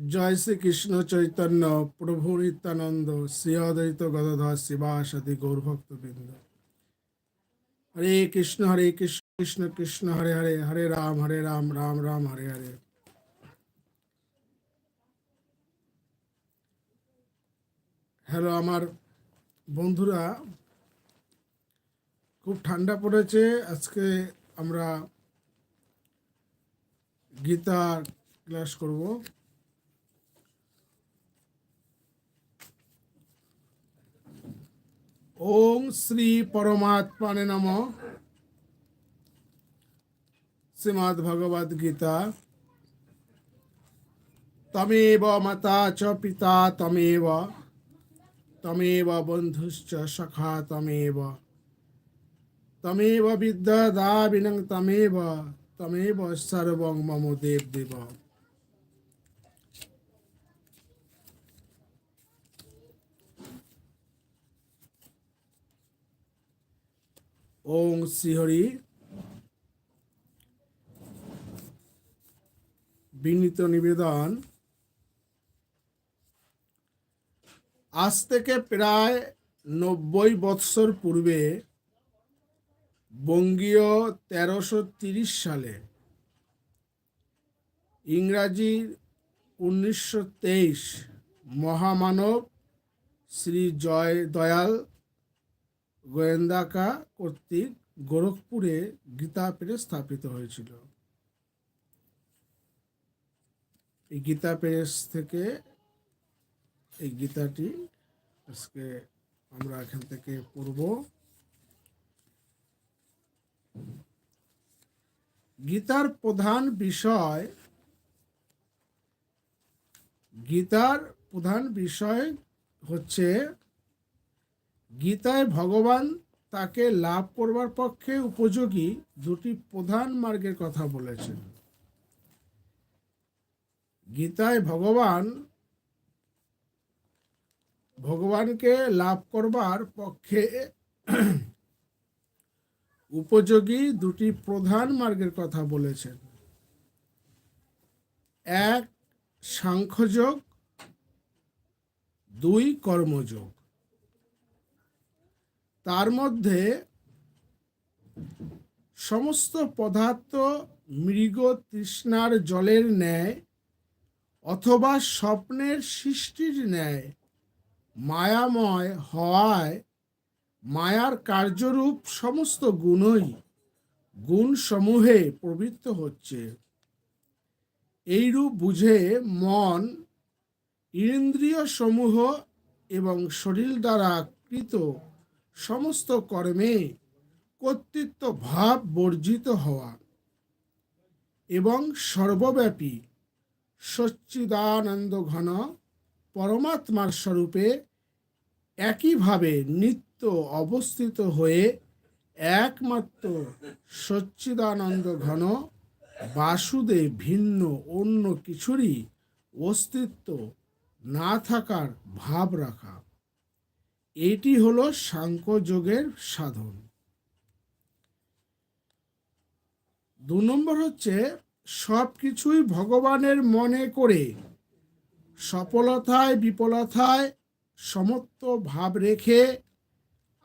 জয় শ্রীকৃষ্ণ চৈতন্য, প্রভু নিত্যানন্দ শ্রী অদ্বৈত গদাধর শিবাসাদি গৌরভক্তবৃন্দ। হরে কৃষ্ণ হরে কৃষ্ণ কৃষ্ণ কৃষ্ণ, হরে হরে হরে রাম হরে রাম রাম রাম, হরে হরে। হ্যালো, আমার বন্ধুরা, খুব ঠান্ডা পড়েছে। আজকে আমরা গীতা ক্লাস করব। ওম শ্রী পরমাত্মানে নম। শ্রীমদ্ ভগবদ গীতা। তমেব মাতা চ পিতা তমেব। তমেব বন্ধুশ্চ সখা তমেব। তমেব বিদ্যা দাবিনং তমেব। তমেব সর্বং মম দেব দেব। ওং শ্রীহরি। বিনীত নিবেদন। আজ থেকে প্রায় নব্বই বৎসর পূর্বে বঙ্গীয় তেরোশো তিরিশ সালে ইংরাজির উনিশশো তেইশ মহামানব শ্রী জয় দয়াল গোয়েন্দাকা কর্তৃক গোরখপুরে গীতা প্রেস স্থাপিত হয়েছিল। এই গীতা প্রেস থেকে এই গীতাটি আজকে আমরা এখান থেকে পড়ব। গীতার প্রধান বিষয়, গীতার প্রধান বিষয় হচ্ছে গীতায় ভগবান তাকে লাভ করবার পক্ষে উপযোগী দুটি প্রধান মার্গের কথা বলেছেন। গীতায় ভগবান ভগবানকে লাভ করবার পক্ষে উপযোগী দুটি প্রধান মার্গের কথা বলেছেন। এক, সাংখ্যযোগ। দুই, কর্মযোগ। তার মধ্যে সমস্ত পদার্থ মৃগ তৃষ্ণার জলের ন্যায় অথবা স্বপ্নের সৃষ্টির ন্যায় মায়াময় হওয়ায় মায়ার কার্যরূপ সমস্ত গুণই গুণসমূহে প্রবৃত্ত হচ্ছে। এইরূপ বুঝে মন ইন্দ্রিয় সমূহ এবং শরীর দ্বারা কৃত সমস্ত কর্মে কর্তৃত্ব ভাব বর্জিত হওয়া এবং সর্বব্যাপী সচ্চিদানন্দ ঘন পরমাত্মার স্বরূপে একইভাবে নিত্য অবস্থিত হয়ে একমাত্র সচ্চিদানন্দ ঘন বাসুদেব ভিন্ন অন্য কিছুরই অস্তিত্ব না থাকার ভাব রাখা। এটি হলো সাংখ্যযোগের সাধন। দু নম্বর হচ্ছে সব কিছুই ভগবানের মনে করে, সফলতায় বিফলতায় সমত্ব ভাব রেখে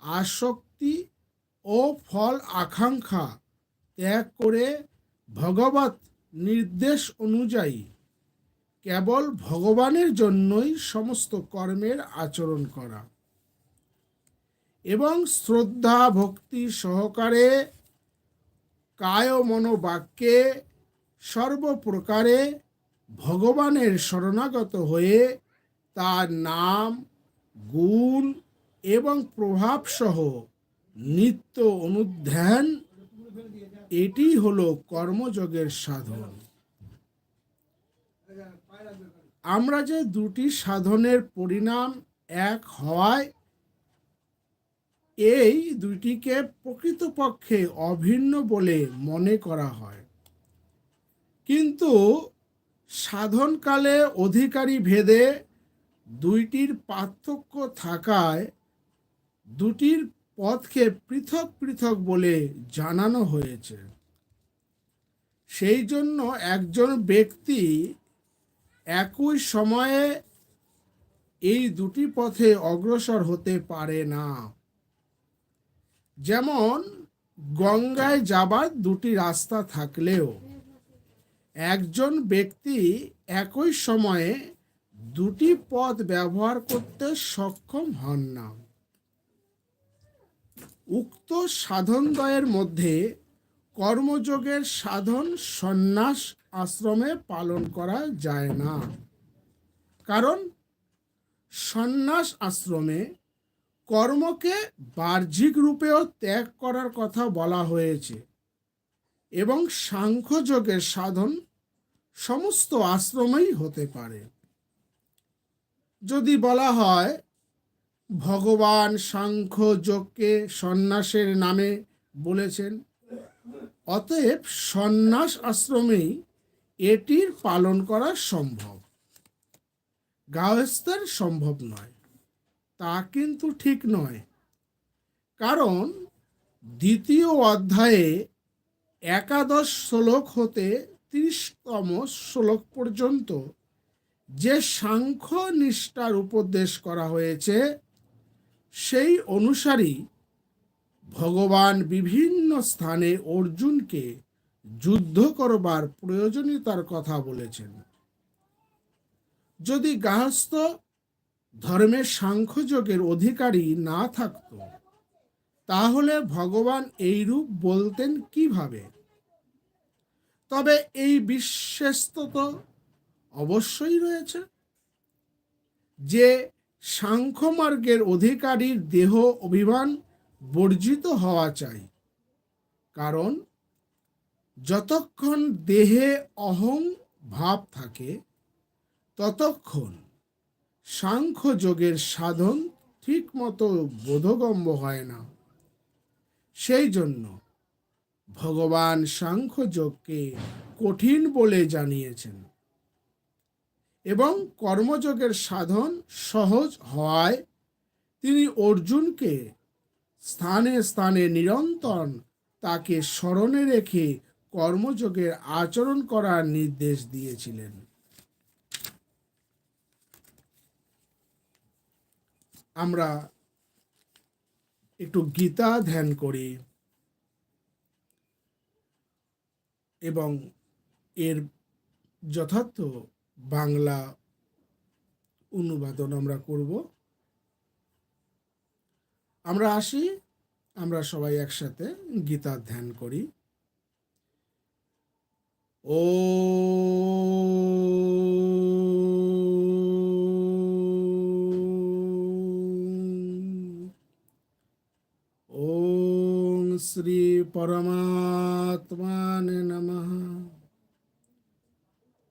আসক্তি ও ফল আকাঙ্ক্ষা ত্যাগ করে ভগবত নির্দেশ অনুযায়ী কেবল ভগবানের জন্যই সমস্ত কর্মের আচরণ করা। এবং শ্রদ্ধা ভক্তি সহকারে কায় মনোবাক্যে সর্বপ্রকারে ভগবানের শরণাগত হয়ে তার নাম, গুণ এবং প্রভাবসহ নিত্য অনুধ্যান, এটি হলো কর্মযোগের সাধন। আমরা যে দুটি সাধনের পরিণাম এক হওয়ায় এই দুইটিকে প্রকৃতপক্ষে অভিন্ন বলে মনে করা হয়। কিন্তু সাধনকালে অধিকারী ভেদে দুইটির পার্থক্য থাকায় দুটির পথকে পৃথক পৃথক বলে জানানো হয়েছে। সেই জন্য একজন ব্যক্তি একই সময়ে এই দুটি পথে অগ্রসর হতে পারে না। যেমন, গঙ্গায় যাবার দুটি রাস্তা থাকলেও, একজন ব্যক্তি একই সময়ে দুটি পথ ব্যবহার করতে সক্ষম হন না। উক্ত সাধনদ্বয়ের মধ্যে কর্মযোগের সাধন সন্ন্যাস আশ্রমে পালন করা যায় না। কারণ, সন্ন্যাস আশ্রমে কর্মকে বাহ্যিক রূপেও ত্যাগ করার কথা বলা হয়েছে এবং সাংখ্যযোগের সাধন সমস্ত আশ্রমেই হতে পারে। যদি বলা হয়, ভগবান সাংখ্য যোগকে সন্ন্যাসের নামে বলেছেন, অতএব সন্ন্যাস আশ্রমেই এটির পালন করা সম্ভব। গার্হস্থের সম্ভব নয়। তা কিন্তু ঠিক নয়। কারণ দ্বিতীয় অধ্যায়ে একাদশ শ্লোক হতে ত্রিশতম শ্লোক পর্যন্ত যে সাংখ্য নিষ্ঠার উপদেশ করা হয়েছে, সেই অনুসারী ভগবান বিভিন্ন স্থানে অর্জুনকে যুদ্ধ করবার প্রয়োজনীয়তার কথা বলেছেন। যদি গাহস্থ ধর্মের সাংখ্যযোগের অধিকারী না থাকত। তাহলে ভগবান এই রূপ বলতেন কীভাবে? তবে এই বিশ্বস্ত তো অবশ্যই রয়েছে যে সাংখ্য মার্গের অধিকারীর দেহ অভিমান বর্জিত হওয়া চাই। কারণ যতক্ষণ দেহে অহং ভাব থাকে, ততক্ষণ সাংখ্য যোগের সাধন ঠিক মতো বোধগম্য হয় না। সেই জন্য ভগবান সাংখ্য যোগকে কঠিন বলে জানিয়েছেন এবং কর্মযোগের সাধন সহজ হওয়ায় তিনি অর্জুনকে স্থানে স্থানে নিরন্তর তাকে স্মরণে রেখে কর্মযোগের আচরণ করার নির্দেশ দিয়েছিলেন। আমরা একটু গীতা ধ্যান করি এবং এর যথার্থ বাংলা অনুবাদন আমরা করব। আমরা আসি, আমরা সবাই একসাথে গীতা ধ্যান করি। ও ওম শ্রী পরমাত্মানে নমঃ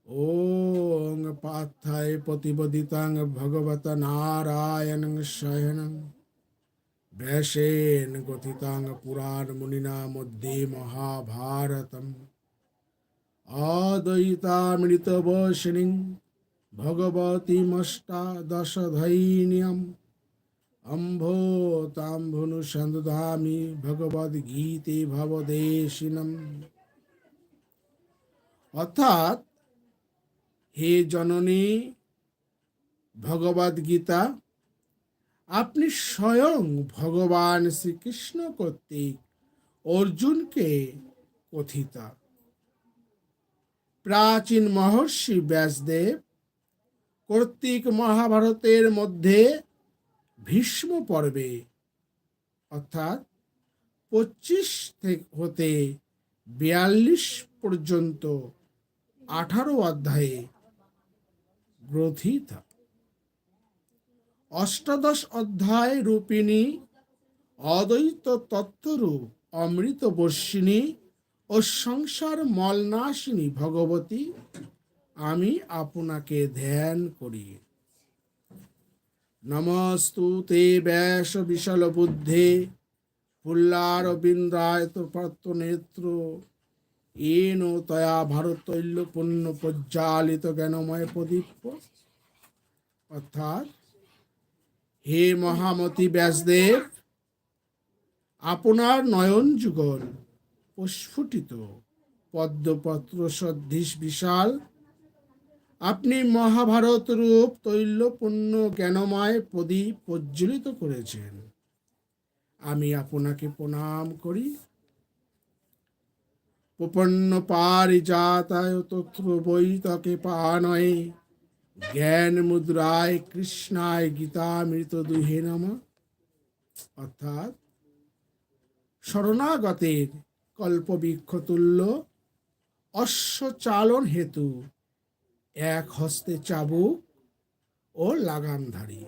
ওং পাথায় প্রতিপদিতাং ভগবত নারায়ণ শয়নং ব্যাসেন গথিতাং পুরাণ মুনিনা মধ্যে মহাভারতম সন্দধামি ভগবদ্গীতে ভবদেশিনম অর্থাৎ হে জননী ভগবদ গীতা আপনি স্বয়ং ভগবান শ্রীকৃষ্ণ কর্তৃক অর্জুনকে কথিতা প্রাচীন মহর্ষি ব্যাসদেব কর্তৃক মহাভারতের মধ্যে ভীষ্ম পর্বে। অর্থাৎ পঁচিশ হতে বিয়াল্লিশ পর্যন্ত আঠারো অধ্যায়ে গ্রথিত। অষ্টাদশ অধ্যায় রূপিণী, অদ্বৈত তত্ত্বরূপ অমৃত বর্ষিণী ও সংসার মলনাশিনী ভগবতী, আমি আপনাকে ধ্যান করি। নমস্তুতে ব্যাস বিশাল বুদ্ধে। পুল্লার বিন্দায়ত পত্র নেত্র। এন তয়া ভারতৈল্য পুণ্য প্রজ্জালিত জ্ঞানময় প্রদীপ। অর্থাৎ হে মহামতি ব্যাসদেব, আপনার নয়ন যুগল প্রস্ফুটিত। পদ্মপত্র সদৃশ বিশাল আপনি মহাভারত রূপ তৈলপূর্ণ জ্ঞানময় প্রদীপ প্রজ্বলিত করেছেন। আমি আপনাকে প্রণাম করি। প্রপন্ন পারিজাতায় তত্র বৈতকে পানয়ে, জ্ঞান মুদ্রায় কৃষ্ণায় গীতামৃত দুহে নম। অর্থাৎ শরণাগতের কল্পবৃক্ষ তুল্য অশ্ব হেতু এক হস্তে চাবুক ও লাগামধারী।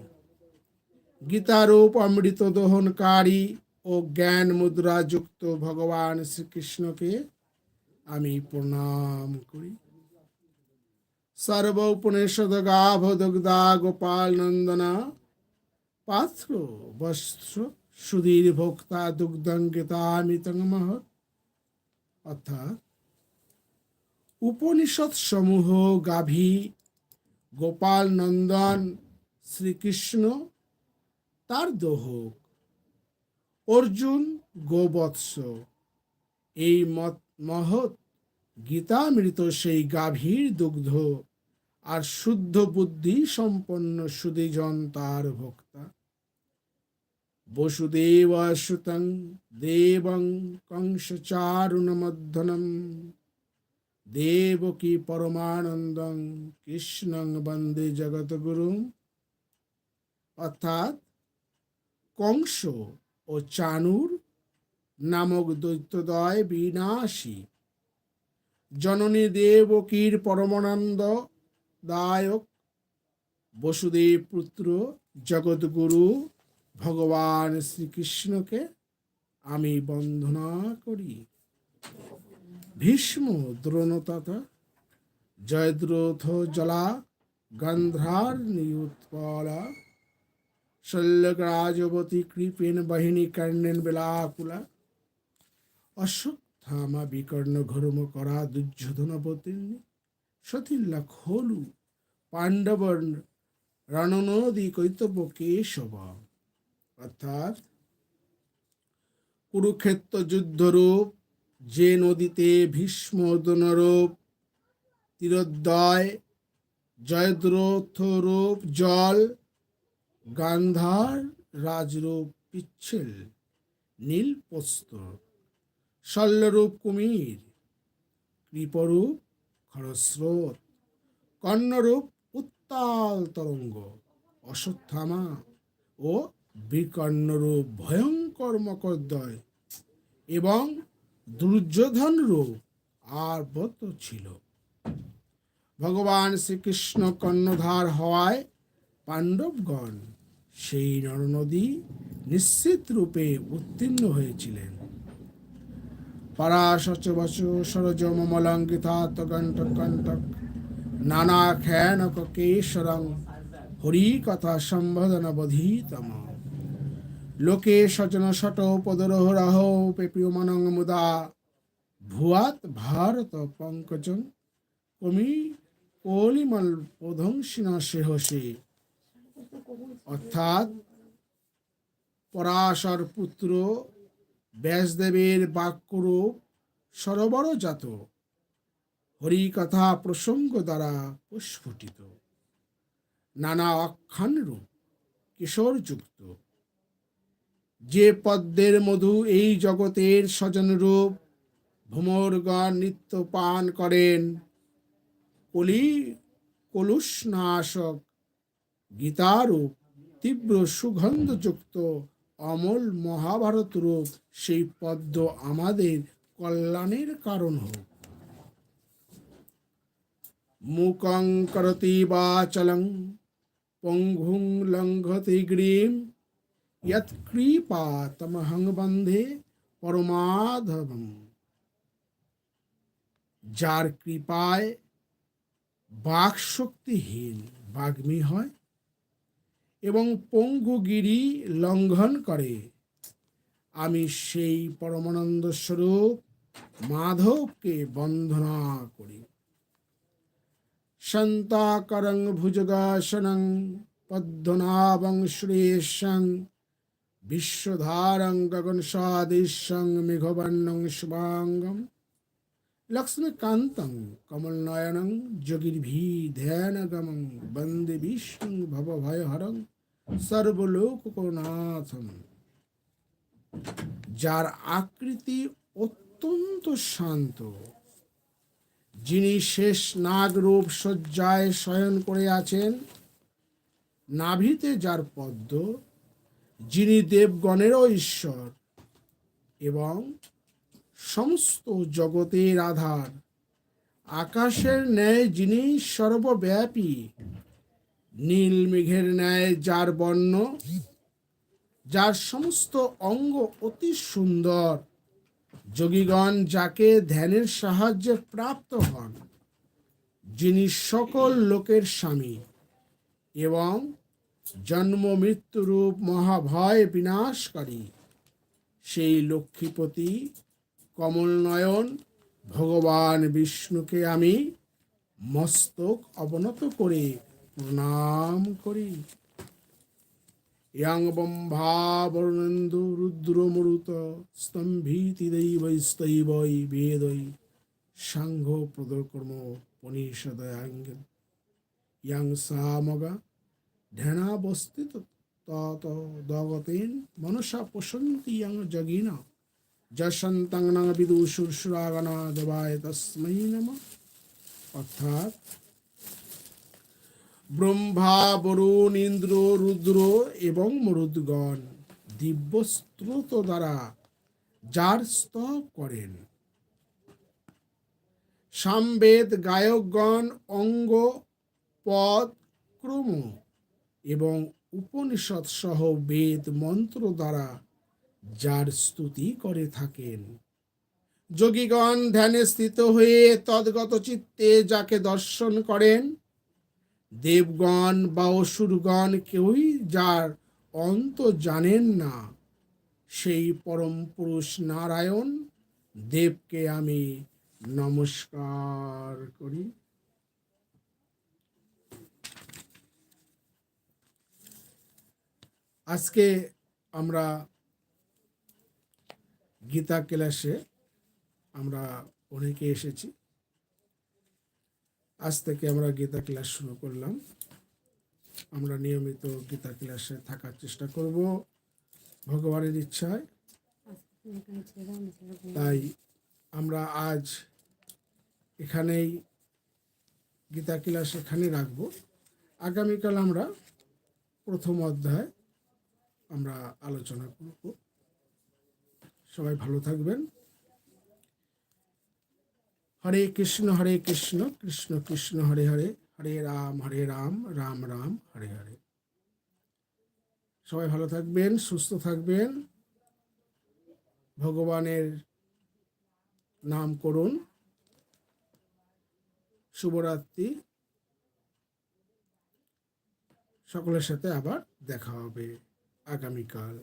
গীতারূপ অমৃত দহনকারী ও জ্ঞান মুদ্রা যুক্ত ভগবান শ্রীকৃষ্ণকে আমি প্রণাম করি। সর্ব উপনিষদ গাভ দুগ্ধা গোপাল নন্দনা, পাত্র বস্ত্র সুধীর ভোক্তা দুগ্ধঙ্গিতামিতং মহৎ। অর্থাৎ উপনিষদ সমূহ গাভী। গোপাল নন্দন, শ্রীকৃষ্ণ, তার দোহক। অর্জুন গোবৎস। এই মত মহৎ গীতামৃত সেই গাভীর দুগ্ধ আর শুদ্ধ বুদ্ধি সম্পন্ন সুদীজন তার ভোক্তা। বসুদেব সুতং দেবং কংসচারুণমধ্যনম। দেবকী পরমানন্দং কৃষ্ণং বন্দে জগৎগুরু। অর্থাৎ কংস ও চানুর নামক দৈত্যদয় বিনাশী। জননী দেবকীর পরমানন্দ দায়ক বসুদেব পুত্র জগৎগুরু ভগবান শ্রীকৃষ্ণকে আমি বন্দনা করি। ভীষ্ম দ্রোণ তথা জয়দ্রথ জলা গন্ধার নিউৎপলা। শল্যরাজবতী কৃপেন বাহিনী কর্ণেন বেলাকুলা। অশ্বত্থামা বিকর্ণ ঘর্ম করা দুর্যোধন অবতীর্ণ সতিল্লা খোলু পাণ্ডবর রণনদী কৈতব্য কেশব। অর্থাৎ কুরুক্ষেত্র যুদ্ধরূপ যে নদীতে ভীষ্ম দনরূপ, তীরোদ্দয় জয়দ্রথ রূপ জল, গান্ধার রাজরূপ পিচ্ছিল নীল প্রস্তর শল্যরূপ কুমির, কৃপরূপ খরস্রোত, কর্ণরূপ উত্তাল তরঙ্গ, অশ্বত্থামা ও বিকর্ণরূপ ভয়ঙ্কর মকরদ্বয় এবং দুর্যোধন রূপ আর বত ছিল। ভগবান শ্রীকৃষ্ণ কর্ণধার হওয়ায় পাণ্ডবগণ সেই নরনদী নিশ্চিত রূপে উত্তীর্ণ হয়েছিলেন। নানা খ্যানক কেশরং হরি কথা সম্বোধন বধিতম লোকে সজন শট পদরহ রাহ পেপিয়মানং মুদা। ভুয়াত ভারত পঙ্কজং কমি কলিমল প্রধ্বংসিনা সেহসে অর্থাৎ পরাশর পুত্র ব্যাসদেবের বাক্যরূপ সরোবরজাত হরিকথা প্রসঙ্গ দ্বারা প্রস্ফুটিত। নানা অখ্যান রূপ কিশোরযুক্ত। যে পদ্মের মধু এই জগতের স্বজন রূপ ভ্রমরগণ নিত্য পান করেন। কলি কলুষনাশক, গীতারূপ, তীব্র সুগন্ধযুক্ত, অমল মহাভারত রূপ সেই পদ্ম আমাদের কল্যাণের কারণ হোক। মুকং করতি বাচলং, পঙ্গুং লঙ্ঘতি গ্রীম তমহং বন্ধে পরমাধবম যার কৃপায় বাক শক্তিহীন বাগ্মী হয় এবং পঙ্গুগিরি লঙ্ঘন করে। আমি সেই পরমানন্দ স্বরূপ মাধবকে বন্দনা করি। সন্তাকরং ভুজগাসনং পদ্মনাভং শ্রেয়সং বিশ্বধারং গগন সাদিশং মেঘবর্ণং শুভাঙ্গম লক্ষ্মীকান্তং কমলনয়নং যোগীর্ভি ধ্যানগমং বন্দে বিষ্ণু ভবভয়হরং সর্বলোকনাথম যার আকৃতি অত্যন্ত শান্ত, যিনি শেষ নাগরূপ শয্যায় শয়ন করে আছেন, নাভিতে যার পদ্ম যিনি দেবগণেরও ঈশ্বর এবং সমস্ত জগতের আধার, আকাশের ন্যায় যিনি সর্বব্যাপী, নীল মেঘের ন্যায় যার বর্ণ, যার সমস্ত অঙ্গ অতি সুন্দর, যোগীগণ যাকে ধ্যানের সাহায্যে প্রাপ্ত হন, যিনি সকল লোকের স্বামী এবং জন্ম মৃত্যুরূপ মহাভয় বিনাশকারী। সেই লক্ষ্মীপতি কমলনয়ন ভগবান বিষ্ণুকে আমি মস্তক অবনত করে প্রণাম করি। ইয়াং বম্ভাবরণেন্দু রুদ্র মরুত স্তম্ভীতি দৈবৈস্তৈবৈ বেদৈ সাংঘ প্রদকর্ম পনিষদয়াঙ্গ ইয়াং সামগা ধ্যানাবস্থিত দগতেন মনসা পশন্তি ইয়াং জগিনা যশন্তং নং বিদুষুরসুরাগণা দেবায় তস্मै নমঃ। অর্থাৎ ব্রহ্মা বরুণ ইন্দ্র রুদ্র এবং মরুদগণ দিব্য স্রোত দ্বারা যার স্তব করেন। সামবেদ গায়কগণ অঙ্গ, পদ, ক্রম এবং উপনিষদ সহ বেদ মন্ত্র দ্বারা যার স্তুতি করে থাকেন। যোগীগণ ধ্যানে স্থিত হয়ে তদ্গত চিত্তে যাকে দর্শন করেন, দেবগণ বা অসুরগণ কেউই যার অন্ত জানেন না, সেই পরম পুরুষ নারায়ণ দেবকে আমি নমস্কার করি। আজকে আমরা গীতা ক্লাসে আমরা অনেকে এসেছি। আজ থেকে আমরা গীতা ক্লাস শুরু করলাম। আমরা নিয়মিত গীতা ক্লাসে থাকার চেষ্টা করব ভগবানের ইচ্ছায়। তাই আমরা আজ এখানেই গীতা ক্লাস এখানে রাখব। আগামীকাল আমরা প্রথম অধ্যায় আমরা আলোচনা করব। সবাই ভালো থাকবেন। হরে কৃষ্ণ হরে কৃষ্ণ কৃষ্ণ কৃষ্ণ, হরে হরে হরে রাম হরে রাম রাম রাম, হরে হরে। সবাই ভালো থাকবেন, সুস্থ থাকবেন। ভগবানের নাম করুন। শুভরাত্রি। সকলের সাথে আবার দেখা হবে। আগামীকাল